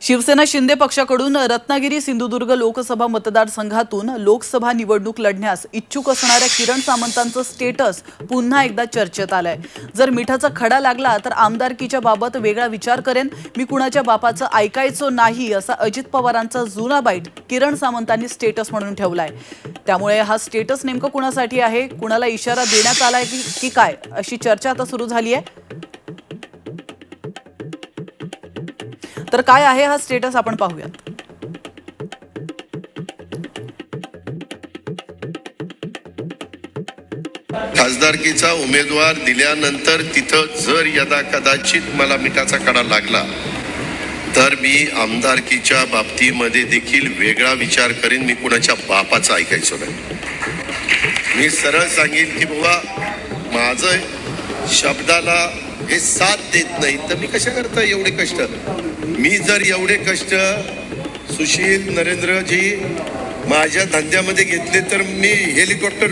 शिवसेना शिंदे पक्षाकडून रत्नागिरी सिंधुदुर्ग लोकसभा मतदारसंघातून लोकसभा निवडणूक लढण्यास इच्छुक असणाऱ्या किरण सामंतांचं स्टेटस पुन्हा एकदा चर्चेत आलंय. जर मिठाचा खडा लागला तर आमदारकीच्या बाबत वेगळा विचार करेन. मी कुणाच्या बापाचं ऐकायचो नाही असा अजित पवारांचा जुना बाईट किरण सामंतांनी स्टेटस म्हणून ठेवलाय. त्यामुळे हा स्टेटस नेमकं कुणासाठी आहे? कुणाला इशारा देण्यात आलाय की की काय? अशी चर्चा आता सुरू झाली आहे तर काय आहे हा स्टेटस आपण पाहूयात. खासदारकीचा उमेदवार दिल्यानंतर तिथं जर यदा कदाचित मला मिठाचा कडा लागला तर मी आमदारकीच्या बाबतीमध्ये देखील वेगळा विचार करीन. मी कुणाच्या बापाचं ऐकायचो नाही. मी सरळ सांगेन की बाबा माझं शब्दाला हे साथ देत नाही. तर मी कशा करता एवढे कष्ट? मी जर एवढे कष्ट सुशील नरेंद्रजी माझ्या धंद्यामध्ये घेतले तर मी हेलिकॉप्टर